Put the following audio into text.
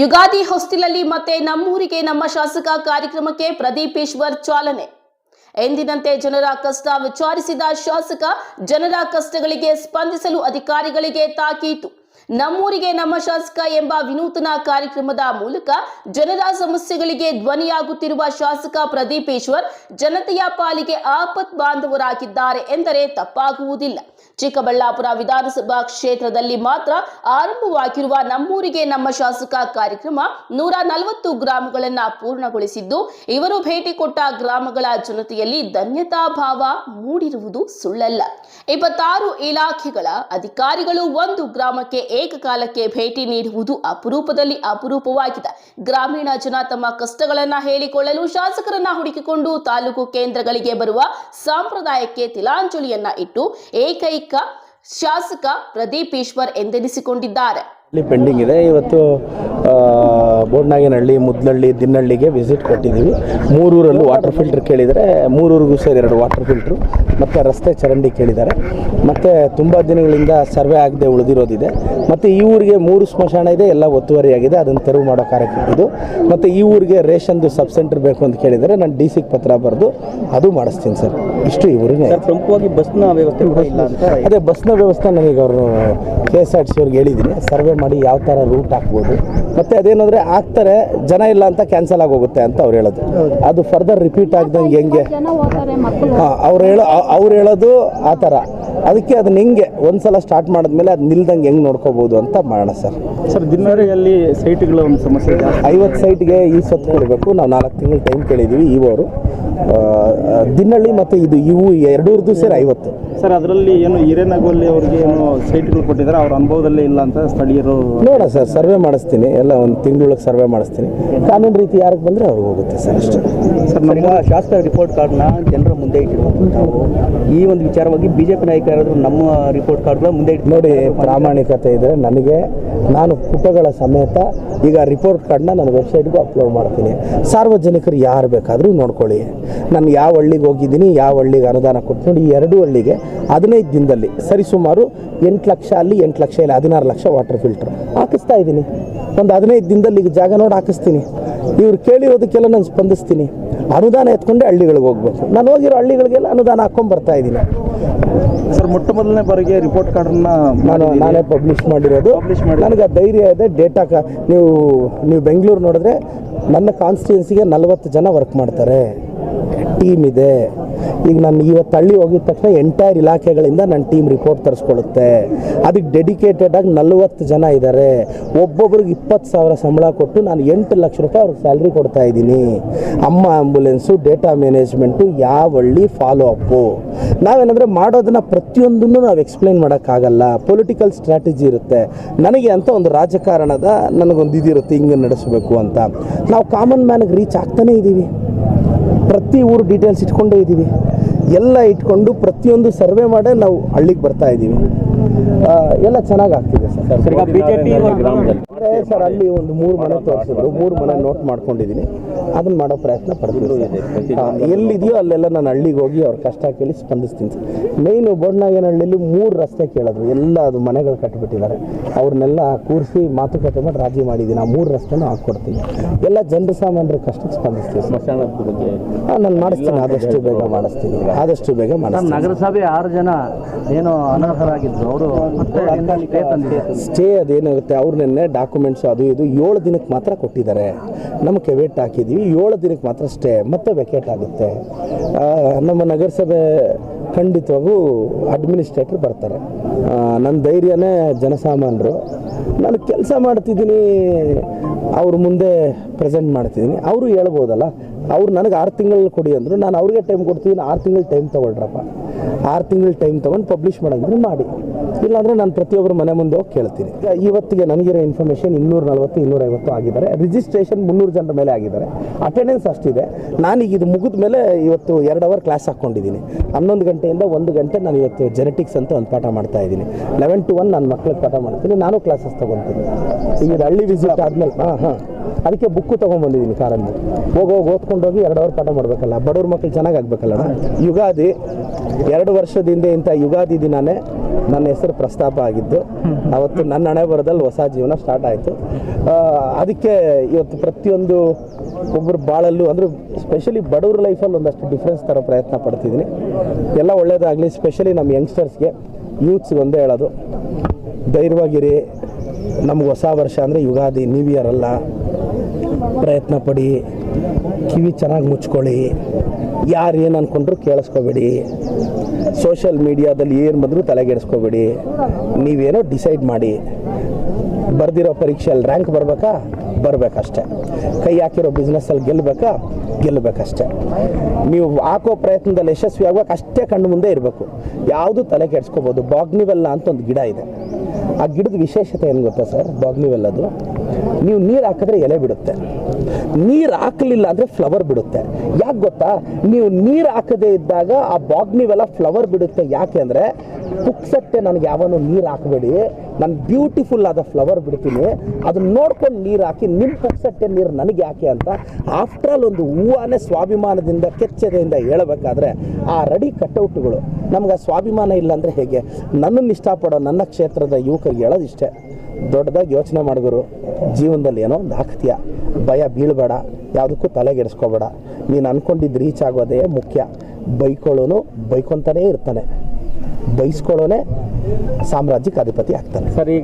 ಯುಗಾದಿ ಹೊಸ್ತಿಲಲ್ಲಿ ಮತ್ತೆ ನಮ್ಮೂರಿಗೆ ನಮ್ಮ ಶಾಸಕ ಕಾರ್ಯಕ್ರಮಕ್ಕೆ ಪ್ರದೀಪೇಶ್ವರ್ ಚಾಲನೆ. ಎಂದಿನಂತೆ ಜನರ ಕಷ್ಟ ವಿಚಾರಿಸಿದ ಶಾಸಕ ಜನರ ಕಷ್ಟಗಳಿಗೆ ಸ್ಪಂದಿಸಲು ಅಧಿಕಾರಿಗಳಿಗೆ ತಾಕೀತು. ನಮ್ಮೂರಿಗೆ ನಮ್ಮ ಶಾಸಕ ಎಂಬ ವಿನೂತನ ಕಾರ್ಯಕ್ರಮದ ಮೂಲಕ ಜನರ ಸಮಸ್ಯೆಗಳಿಗೆ ಧ್ವನಿಯಾಗುತ್ತಿರುವ ಶಾಸಕ ಪ್ರದೀಪೇಶ್ವರ್ ಜನತೆಯ ಪಾಲಿಗೆ ಆಪತ್ ಬಾಂಧವರಾಗಿದ್ದಾರೆ ಎಂದರೆ ತಪ್ಪಾಗುವುದಿಲ್ಲ. ಚಿಕ್ಕಬಳ್ಳಾಪುರ ವಿಧಾನಸಭಾ ಕ್ಷೇತ್ರದಲ್ಲಿ ಮಾತ್ರ ಆರಂಭವಾಗಿರುವ ನಮ್ಮೂರಿಗೆ ನಮ್ಮ ಶಾಸಕ ಕಾರ್ಯಕ್ರಮ ನೂರ ನಲವತ್ತು ಗ್ರಾಮಗಳನ್ನ ಪೂರ್ಣಗೊಳಿಸಿದ್ದು, ಇವರು ಭೇಟಿ ಕೊಟ್ಟ ಗ್ರಾಮಗಳ ಜನತೆಯಲ್ಲಿ ಧನ್ಯತಾ ಭಾವ ಮೂಡಿರುವುದು ಸುಳ್ಳಲ್ಲ. ಇಪ್ಪತ್ತಾರು ಇಲಾಖೆಗಳ ಅಧಿಕಾರಿಗಳು ಒಂದು ಗ್ರಾಮಕ್ಕೆ ಏಕಕಾಲಕ್ಕೆ ಭೇಟಿ ನೀಡುವುದು ಅಪರೂಪದಲ್ಲಿ ಅಪರೂಪವಾಗಿದೆ. ಗ್ರಾಮೀಣ ಜನ ತಮ್ಮ ಕಷ್ಟಗಳನ್ನ ಹೇಳಿಕೊಳ್ಳಲು ಶಾಸಕರನ್ನ ಹುಡುಕಿಕೊಂಡು ತಾಲೂಕು ಕೇಂದ್ರಗಳಿಗೆ ಬರುವ ಸಂಪ್ರದಾಯಕ್ಕೆ ತಿಲಾಂಜಲಿಯನ್ನ ಇಟ್ಟು ಏಕೈಕ ಶಾಸಕ ಪ್ರದೀಪ್ ಈಶ್ವರ್ ಎಂದೆನಿಸಿಕೊಂಡಿದ್ದಾರೆ. ಪೆಂಡಿಂಗ್ ಇದೆ. ಇವತ್ತು ಬೋಡ್ನಾಗೇನಹಳ್ಳಿ ಮುದ್ನಹಳ್ಳಿ ದಿನ್ನಹಳ್ಳಿಗೆ ವಿಸಿಟ್ ಕೊಟ್ಟಿದ್ದೀವಿ. ಮೂರೂರಲ್ಲೂ ವಾಟರ್ ಫಿಲ್ಟರ್ ಕೇಳಿದರೆ ಮೂರೂರಿಗೂ ಸೇರಿ ಎರಡು ವಾಟರ್ ಫಿಲ್ಟ್ರು ಮತ್ತು ರಸ್ತೆ ಚರಂಡಿ ಕೇಳಿದ್ದಾರೆ. ಮತ್ತು ತುಂಬ ದಿನಗಳಿಂದ ಸರ್ವೆ ಆಗದೆ ಉಳಿದಿರೋದಿದೆ. ಮತ್ತು ಈ ಊರಿಗೆ ಮೂರು ಸ್ಮಶಾನ ಇದೆ ಎಲ್ಲ ಒತ್ತುವರಿಯಾಗಿದೆ ಅದನ್ನು ತೆರವು ಮಾಡೋ ಕಾರ್ಯಕ್ರಮ ಇದು. ಮತ್ತು ಈ ಊರಿಗೆ ರೇಷನ್ದು ಸಬ್ ಸೆಂಟರ್ ಬೇಕು ಅಂತ ಕೇಳಿದರೆ ನಾನು ಡಿ ಸಿಗೆ ಪತ್ರ ಬರೆದು ಅದು ಮಾಡಿಸ್ತೀನಿ ಸರ್. ಇಷ್ಟು ಈ ಊರಿಗೆ ಪ್ರಮುಖವಾಗಿ ಬಸ್ನ ವ್ಯವಸ್ಥೆ ಕೂಡ ಇಲ್ಲ ಅಂತ ಅದೇ ಬಸ್ನ ವ್ಯವಸ್ಥೆ ನನಗೆ ಅವರು K S R T C ಅವ್ರಿಗೆ ಹೇಳಿದ್ದೀನಿ. ಸರ್ವೆ ಮಾಡಿ ಯಾವ ಥರ ರೂಟ್ ಹಾಕ್ಬೋದು ಮತ್ತು ಅದೇನಂದ್ರೆ ಆಗ್ತಾರೆ ಜನ ಇಲ್ಲ ಅಂತ ಕ್ಯಾನ್ಸಲ್ ಆಗೋಗುತ್ತೆ ಅಂತ ಅವ್ರು ಹೇಳೋದು. ಅದು ಫರ್ದರ್ ರಿಪೀಟ್ ಆಗ್ದಂಗೆ ಹೆಂಗೆ? ಜನ ಹೋಗ್ತಾರೆ ಮಕ್ಕಳು. ಹಾಂ ಅವ್ರು ಹೇಳೋ ಅವ್ರು ಹೇಳೋದು ಆ ಥರ. ಅದಕ್ಕೆ ಅದನ್ನ ಹೆಂಗೆ ಒಂದ್ಸಲ ಸ್ಟಾರ್ಟ್ ಮಾಡಿದ್ಮೇಲೆ ಅದು ನಿಲ್ದಂಗೆ ಹೆಂಗೆ ನೋಡ್ಕೋಬೋದು ಅಂತ ಮಾಡೋಣ ಸರ್. ಸರ್ ದಿನವರಿಯಲ್ಲಿ ಸೈಟ್ಗಳ ಒಂದು ಸಮಸ್ಯೆ ಐವತ್ತು ಸೈಟ್ಗೆ ಈ ಸೊತ್ತು ಕೊಡಬೇಕು. ನಾವು ನಾಲ್ಕು ತಿಂಗಳು ಟೈಮ್ ಕೇಳಿದ್ದೀವಿ ಇವರು ದಿನಹಳ್ಳಿ ಮತ್ತು ಇದು ಇವು ಎರಡೂರ್ದು ಸರ್ ಐವತ್ತು. ಸರ್ ಅದರಲ್ಲಿ ಏನು ಹಿರೇನಗೋಲ್ಲಿ ಅವರಿಗೆ ಏನು ಸೈಟ್ಗಳು ಕೊಟ್ಟಿದ್ದಾರೆ ಅವ್ರ ಅನುಭವದಲ್ಲೇ ಇಲ್ಲ ಅಂತ ಸ್ಥಳೀಯರು ನೋಡೋಣ ಸರ್ ಸರ್ವೆ ಮಾಡಿಸ್ತೀನಿ. ಎಲ್ಲ ಒಂದು ತಿಂಗಳೊಳಗೆ ಸರ್ವೆ ಮಾಡಿಸ್ತೀನಿ. ಕಾನೂನು ರೀತಿ ಯಾರಿಗೆ ಬಂದರೆ ಅವ್ರಿಗೆ ಹೋಗುತ್ತೆ ಸರ್ ಅಷ್ಟೇ. ಸರ್ ನಮ್ಮ ಶಾಸಕ ರಿಪೋರ್ಟ್ ಕಾರ್ಡ್ನ ಜನರ ಮುಂದೆ ಇಟ್ಟಿರುವಂಥ ನಾವು ಈ ಒಂದು ವಿಚಾರವಾಗಿ ಬಿ ಜೆ ಪಿ ನಾಯಕರಾದರೂ ನಮ್ಮ ರಿಪೋರ್ಟ್ ಕಾರ್ಡ್ಗಳ ಮುಂದೆ ಇಟ್ಟು ನೋಡಿ ಪ್ರಾಮಾಣಿಕತೆ ಇದ್ದರೆ ನನಗೆ ನಾನು ಪುಟಗಳ ಸಮೇತ ಈಗ ರಿಪೋರ್ಟ್ ಕಾರ್ಡ್ನ ನನ್ನ ವೆಬ್ಸೈಟ್ಗೂ ಅಪ್ಲೋಡ್ ಮಾಡ್ತೀನಿ. ಸಾರ್ವಜನಿಕರು ಯಾರು ಬೇಕಾದರೂ ನೋಡ್ಕೊಳ್ಳಿ. ನಾನು ಯಾವ ಹಳ್ಳಿಗೆ ಹೋಗಿದ್ದೀನಿ ಯಾವ ಹಳ್ಳಿಗೆ ಅನುದಾನ ಕೊಟ್ಟು ನೋಡಿ ಈ ಎರಡು ಹಳ್ಳಿಗೆ ಹದಿನೈದು ದಿನದಲ್ಲಿ. ಸರಿಸುಮಾರು ಎಂಟು ಲಕ್ಷ ಅಲ್ಲಿ ಎಂಟು ಲಕ್ಷ ಇಲ್ಲ ಹದಿನಾರು ಲಕ್ಷ ವಾಟರ್ ಫಿಲ್ಟರ್ ಹಾಕಿಸ್ತಾ ಇದ್ದೀನಿ. ಒಂದು ಹದಿನೈದು ದಿನದಲ್ಲಿ ಈಗ ಜಾಗ ನೋಡಿ ಹಾಕಿಸ್ತೀನಿ. ಇವ್ರು ಕೇಳಿರೋದಕ್ಕೆಲ್ಲ ನಾನು ಸ್ಪಂದಿಸ್ತೀನಿ. ಅನುದಾನ ಎತ್ಕೊಂಡೆ ಹಳ್ಳಿಗಳಿಗೆ ಹೋಗ್ಬೇಕು. ನಾನು ಹೋಗಿರೋ ಹಳ್ಳಿಗಳಿಗೆಲ್ಲ ಅನುದಾನ ಹಾಕ್ಕೊಂಡು ಬರ್ತಾ ಇದ್ದೀನಿ. ಸರ್ ಮೊಟ್ಟ ಮೊದಲನೇ ಬಾರಿಗೆ ರಿಪೋರ್ಟ್ ಕಾರ್ಡನ್ನ ನಾನು ನಾನೇ ಪಬ್ಲಿಷ್ ಮಾಡಿರೋದು. ಮಾಡಿ- ನನಗೆ ಧೈರ್ಯ ಇದೆ ಡೇಟಾ ಕ ನೀವು ನೀವು ಬೆಂಗಳೂರು ನೋಡಿದ್ರೆ ನನ್ನ ಕಾನ್ಸ್ಟಿಟ್ಯೂನ್ಸಿಗೆ ನಲವತ್ತು ಜನ ವರ್ಕ್ ಮಾಡ್ತಾರೆ. ಟೀಮ್ ಇದೆ. ಈಗ ನಾನು ಇವತ್ತು ಹಳ್ಳಿ ಹೋಗಿದ ತಕ್ಷಣ ಎಂಟೈರ್ ಇಲಾಖೆಗಳಿಂದ ನನ್ನ ಟೀಮ್ ರಿಪೋರ್ಟ್ ತರಿಸ್ಕೊಳ್ಳುತ್ತೆ. ಅದಕ್ಕೆ ಡೆಡಿಕೇಟೆಡ್ ಆಗಿ ನಲವತ್ತು ಜನ ಇದ್ದಾರೆ ಒಬ್ಬೊಬ್ರಿಗೆ ಇಪ್ಪತ್ತು ಸಾವಿರ ಸಂಬಳ ಕೊಟ್ಟು ನಾನು ಎಂಟು ಲಕ್ಷ ರೂಪಾಯಿ ಅವ್ರಿಗೆ ಸ್ಯಾಲ್ರಿ ಕೊಡ್ತಾ ಇದ್ದೀನಿ. ಅಮ್ಮ ಆ್ಯಂಬುಲೆನ್ಸು ಡೇಟಾ ಮ್ಯಾನೇಜ್ಮೆಂಟು ಯಾವ ಹಳ್ಳಿ ಫಾಲೋ ಅಪ್ಪು ನಾವೇನಂದರೆ ಮಾಡೋದನ್ನ ಪ್ರತಿಯೊಂದನ್ನು ನಾವು ಎಕ್ಸ್ಪ್ಲೈನ್ ಮಾಡೋಕ್ಕಾಗಲ್ಲ. ಪೊಲಿಟಿಕಲ್ ಸ್ಟ್ರಾಟಜಿ ಇರುತ್ತೆ. ನನಗೆ ಅಂತ ಒಂದು ರಾಜಕಾರಣದ ನನಗೊಂದು ಇದಿರುತ್ತೆ, ಹಿಂಗೆ ನಡೆಸಬೇಕು ಅಂತ. ನಾವು ಕಾಮನ್ ಮ್ಯಾನ್ಗೆ ರೀಚ್ ಆಗ್ತಾನೇ ಇದ್ದೀವಿ ಪ್ರತಿ ಊರು ಡೀಟೇಲ್ಸ್ ಇಟ್ಕೊಂಡೇ ಇದ್ದೀವಿ. ಎಲ್ಲ ಇಟ್ಕೊಂಡು ಪ್ರತಿಯೊಂದು ಸರ್ವೆ ಮಾಡೇ ನಾವು ಹಳ್ಳಿಗೆ ಬರ್ತಾ ಇದ್ದೀವಿ. ಎಲ್ಲ ಚೆನ್ನಾಗಿ ಆಗ್ತಿದೆ ಸರ್. ಸರ್, ಈಗ ಬಿಜೆಪಿ ಅಂದ್ರೆ ಸರ್ ಅಲ್ಲಿ ಒಂದು ಮೂರು ಮನೆ ತೋರಿಸಿದ್ರು. ಮೂರು ಮನೆ ನೋಟ್ ಮಾಡ್ಕೊಂಡಿದ್ದೀನಿ ಅದನ್ನ ಮಾಡೋ ಪ್ರಯತ್ನ ಪಡ್ತೀನಿ ಎಲ್ಲಿದೆಯೋ ಅಲ್ಲೆಲ್ಲ ನಾನು ಹಳ್ಳಿಗೆ ಹೋಗಿ ಅವ್ರ ಕಷ್ಟ ಕೇಳಿ ಸ್ಪಂದಿಸ್ತೀನಿ ಸರ್. ಮೇಯ್ನು ಬೋಡ್ನಾಗೇನಹಳ್ಳಿಲಿ ಮೂರು ರಸ್ತೆ ಕೇಳಿದ್ರು. ಎಲ್ಲ ಅದು ಮನೆಗಳು ಕಟ್ಟಿಬಿಟ್ಟಿದ್ದಾರೆ. ಅವ್ರನ್ನೆಲ್ಲ ಕೂರಿಸಿ ಮಾತುಕತೆ ಮಾಡಿ ರಾಜಿ ಮಾಡಿದ್ದೀನಿ ಆ ಮೂರು ರಸ್ತೆನೂ ಹಾಕ್ಕೊಡ್ತೀನಿ. ಎಲ್ಲ ಜನರ ಸಾಮಾನ್ಯರ ಕಷ್ಟಕ್ಕೆ ಸ್ಪಂದಿಸ್ತೀವಿ ಹಾಂ ನಾನು ಮಾಡಿಸ್ತೀನಿ. ಆದಷ್ಟು ಬೇಗ ಮಾಡಿಸ್ತೀನಿ. ಆದಷ್ಟು ಬೇಗ ಮಾಡಿಸ್ತೀನಿ. ನಗರಸಭೆ ಆರು ಜನ ಏನು ಅನರ್ಹರಾಗಿದ್ರು. ಅವರು ಸ್ಟೇ ಅದೇನಾಗುತ್ತೆ ಅವ್ರು ನೆನ್ನೆ ಡಾಕ್ಯುಮೆಂಟ್ಸ್ ಅದು ಇದು ಏಳು ದಿನಕ್ಕೆ ಮಾತ್ರ ಕೊಟ್ಟಿದ್ದಾರೆ. ನಮ್ಮ ಕೆವೆಟ್ ಹಾಕಿದ್ದೀವಿ ಏಳು ದಿನಕ್ಕೆ ಮಾತ್ರ ಸ್ಟೇ ಮತ್ತೆ ವೆಕೇಟ್ ಆಗುತ್ತೆ. ನಮ್ಮ ನಗರಸಭೆ ಖಂಡಿತವಾಗೂ ಅಡ್ಮಿನಿಸ್ಟ್ರೇಟರ್ ಬರ್ತಾರೆ. ನನ್ನ ಧೈರ್ಯನೇ ಜನಸಾಮಾನ್ಯರು ನಾನು ಕೆಲಸ ಮಾಡ್ತಿದ್ದೀನಿ, ಅವ್ರ ಮುಂದೆ ಪ್ರೆಸೆಂಟ್ ಮಾಡ್ತಿದ್ದೀನಿ. ಅವರು ಹೇಳ್ಬೋದಲ್ಲ, ಅವ್ರು ನನಗೆ ಆರು ತಿಂಗಳು ಕೊಡಿ ಅಂದರು, ನಾನು ಅವ್ರಿಗೆ ಟೈಮ್ ಕೊಡ್ತೀನಿ, ಆರು ತಿಂಗಳು ಟೈಮ್ ತೊಗೊಳ್ರಪ್ಪ. ಆರು ತಿಂಗಳು ಟೈಮ್ ತೊಗೊಂಡು ಪಬ್ಲಿಷ್ ಮಾಡೋದ್ರೆ ಮಾಡಿ. ಇಲ್ಲಾಂದರೆ ನಾನು ಪ್ರತಿಯೊಬ್ಬರು ಮನೆ ಮುಂದೆ ಹೋಗಿ ಕೇಳ್ತೀನಿ. ಇವತ್ತಿಗೆ ನನಗಿರೋ ಇನ್ಫಾರ್ಮೇಷನ್ ಇನ್ನೂರ ನಲ್ವತ್ತು, ಇನ್ನೂರೈವತ್ತು ಆಗಿದ್ದಾರೆ. ರಿಜಿಸ್ಟ್ರೇಷನ್ ಮುನ್ನೂರು ಜನರ ಮೇಲೆ ಆಗಿದ್ದಾರೆ. ಅಟೆಂಡೆನ್ಸ್ ಅಷ್ಟಿದೆ. ನಾನೀಗ ಇದು ಮುಗಿದ ಮೇಲೆ ಇವತ್ತು ಎರಡು ಅವರ್ ಕ್ಲಾಸ್ ಹಾಕ್ಕೊಂಡಿದ್ದೀನಿ. ಹನ್ನೊಂದು ಗಂಟೆಯಿಂದ ಒಂದು ಗಂಟೆ ನಾನು ಇವತ್ತು ಜೆನೆಟಿಕ್ಸ್ ಅಂತ ಒಂದು ಪಾಠ ಮಾಡ್ತಾ ಇದ್ದೀನಿ. ಲೆವೆನ್ ಟು ಒನ್ ನನ್ನ ಮಕ್ಳಿಗೆ ಪಾಠ ಮಾಡ್ತೀನಿ. ನಾನು ಕ್ಲಾಸಸ್ ತೊಗೊತೀನಿ ಈಗ ಹಳ್ಳಿ ವಿಸಿಟ್ ಆದಮೇಲೆ, ಹಾಂ ಹಾಂ. ಅದಕ್ಕೆ ಬುಕ್ಕು ತೊಗೊಂಬಂದಿದ್ದೀನಿ ಕಾರಲ್ಲಿ ಹೋಗಿ ಹೋಗಿ ಓದ್ಕೊಂಡು ಹೋಗಿ ಎರಡು ಅವರ್ ಪಾಠ ಮಾಡಬೇಕಲ್ಲ. ಬಡವ್ರ ಮಕ್ಕಳು ಚೆನ್ನಾಗಿ ಆಗಬೇಕಲ್ಲ ಯುಗಾದಿ, ಎರಡು ವರ್ಷದಿಂದ ಇಂಥ ಯುಗಾದಿ ದಿನಾನೇ ನನ್ನ ಹೆಸರು ಪ್ರಸ್ತಾಪ ಆಗಿದ್ದು, ಅವತ್ತು ನನ್ನ ಹಣೆ ಬರದಲ್ಲಿ ಹೊಸ ಜೀವನ ಸ್ಟಾರ್ಟ್ ಆಯಿತು. ಅದಕ್ಕೆ ಇವತ್ತು ಪ್ರತಿಯೊಂದು ಒಬ್ಬರು ಬಾಳಲ್ಲೂ, ಅಂದರೆ ಸ್ಪೆಷಲಿ ಬಡವ್ರ ಲೈಫಲ್ಲಿ ಒಂದಷ್ಟು ಡಿಫ್ರೆನ್ಸ್ ತರೋ ಪ್ರಯತ್ನ ಪಡ್ತಿದ್ದೀನಿ. ಎಲ್ಲ ಒಳ್ಳೇದಾಗಲಿ ಸ್ಪೆಷಲಿ ನಮ್ಮ ಯಂಗ್ಸ್ಟರ್ಸ್ಗೆ ಯೂತ್ಸ್ಗೆ ಒಂದೇ ಹೇಳೋದು. ಧೈರ್ಯವಾಗಿರಿ, ನಮ್ಗೆ ಹೊಸ ವರ್ಷ ಅಂದರೆ ಯುಗಾದಿ ನ್ಯೂ ಇಯರ್ ಅಲ್ಲ. ಪ್ರಯತ್ನ ಪಡಿ, ಕಿವಿ ಚೆನ್ನಾಗಿ ಮುಚ್ಕೊಳ್ಳಿ. ಯಾರು ಏನು ಅಂದ್ಕೊಂಡ್ರು ಕೇಳಿಸ್ಕೋಬೇಡಿ. ಸೋಷಿಯಲ್ ಮೀಡಿಯಾದಲ್ಲಿ ಏನು ಬಂದರೂ ತಲೆಗೆಡಿಸ್ಕೋಬೇಡಿ. ನೀವೇನೋ ಡಿಸೈಡ್ ಮಾಡಿ. ಬರ್ದಿರೋ ಪರೀಕ್ಷೆಯಲ್ಲಿ ರ್ಯಾಂಕ್ ಬರಬೇಕಾ? ಬರಬೇಕಷ್ಟೆ. ಕೈ ಹಾಕಿರೋ ಬಿಸ್ನೆಸ್ಸಲ್ಲಿ ಗೆಲ್ಲಬೇಕಾ ಗೆಲ್ಲಬೇಕಷ್ಟೆ ನೀವು ಹಾಕೋ ಪ್ರಯತ್ನದಲ್ಲಿ ಯಶಸ್ವಿ ಆಗ್ಬೇಕು ಅಷ್ಟೇ ಕಣ್ಣು ಮುಂದೆ ಇರಬೇಕು. ಯಾವುದು ತಲೆ ಕೆಡಿಸ್ಕೋಬೋದು ಬಾಗ್ನಿವೆಲ್ಲ ಅಂತ ಒಂದು ಗಿಡ ಇದೆ. ಆ ಗಿಡದ ವಿಶೇಷತೆ ಏನು ಗೊತ್ತಾ ಸರ್? ಬಾಗ್ನಿವೆಲ್ಲದು ನೀವು ನೀರು ಹಾಕಿದ್ರೆ ಎಲೆ ಬಿಡುತ್ತೆ. ನೀರು ಹಾಕಲಿಲ್ಲ ಅಂದರೆ ಫ್ಲವರ್ ಬಿಡುತ್ತೆ. ಯಾಕೆ ಗೊತ್ತಾ? ನೀವು ನೀರು ಹಾಕದೇ ಇದ್ದಾಗ ಆ ಬಾಗ್ನಿವೆಲ್ಲ ಫ್ಲವರ್ ಬಿಡುತ್ತೆ. ಯಾಕೆ ಅಂದರೆ ಪುಕ್ಸಕ್ಕೆ ನನಗೆ ಯಾವನು ನೀರು ಹಾಕಬೇಡಿ. ನಾನು ಬ್ಯೂಟಿಫುಲ್ ಆದ ಫ್ಲವರ್ ಬಿಡ್ತೀನಿ. ಅದನ್ನ ನೋಡ್ಕೊಂಡು ನೀರು ಹಾಕಿ ನಿಮ್ಮ ಪುಕ್ಸಟ್ಟೆ ನೀರು ನನಗೆ ಯಾಕೆ ಅಂತ ಆಫ್ಟರ್ ಆಲ್ ಒಂದು ಹೂವಾನೇ ಸ್ವಾಭಿಮಾನದಿಂದ, ಕೆಚ್ಚದೆಯಿಂದ ಹೇಳಬೇಕಾದ್ರೆ ಆ ರೆಡಿ ಕಟೌಟ್ಗಳು ನಮ್ಗೆ ಆ ಸ್ವಾಭಿಮಾನ ಇಲ್ಲ ಅಂದರೆ ಹೇಗೆ? ನನ್ನನ್ನು ಇಷ್ಟಪಡೋ ನನ್ನ ಕ್ಷೇತ್ರದ ಯುವಕರಿಗೆ ಹೇಳೋದು ಇಷ್ಟೇ ದೊಡ್ಡದಾಗಿ ಯೋಚನೆ ಮಾಡಿದ್ರು ಜೀವನದಲ್ಲಿ ಏನೋ ಒಂದು ಆಗ್ತೀಯ ಭಯ ಬೀಳಬೇಡ. ಯಾವುದಕ್ಕೂ ತಲೆಗೆಡಿಸ್ಕೋಬೇಡ ನೀನು ಅಂದ್ಕೊಂಡಿದ್ದು ರೀಚ್ ಆಗೋದೇ ಮುಖ್ಯ. ಬೈಕೊಳ್ಳೋನು ಬೈಕೊತಾನೇ ಇರ್ತಾನೆ. ಬೈಸ್ಕೊಳ್ಳೋನೇ ಸಾಮ್ರಾಜ್ಯಕ್ಕೆ ಅಧಿಪತಿ ಆಗ್ತಾನೆ. ಸರ್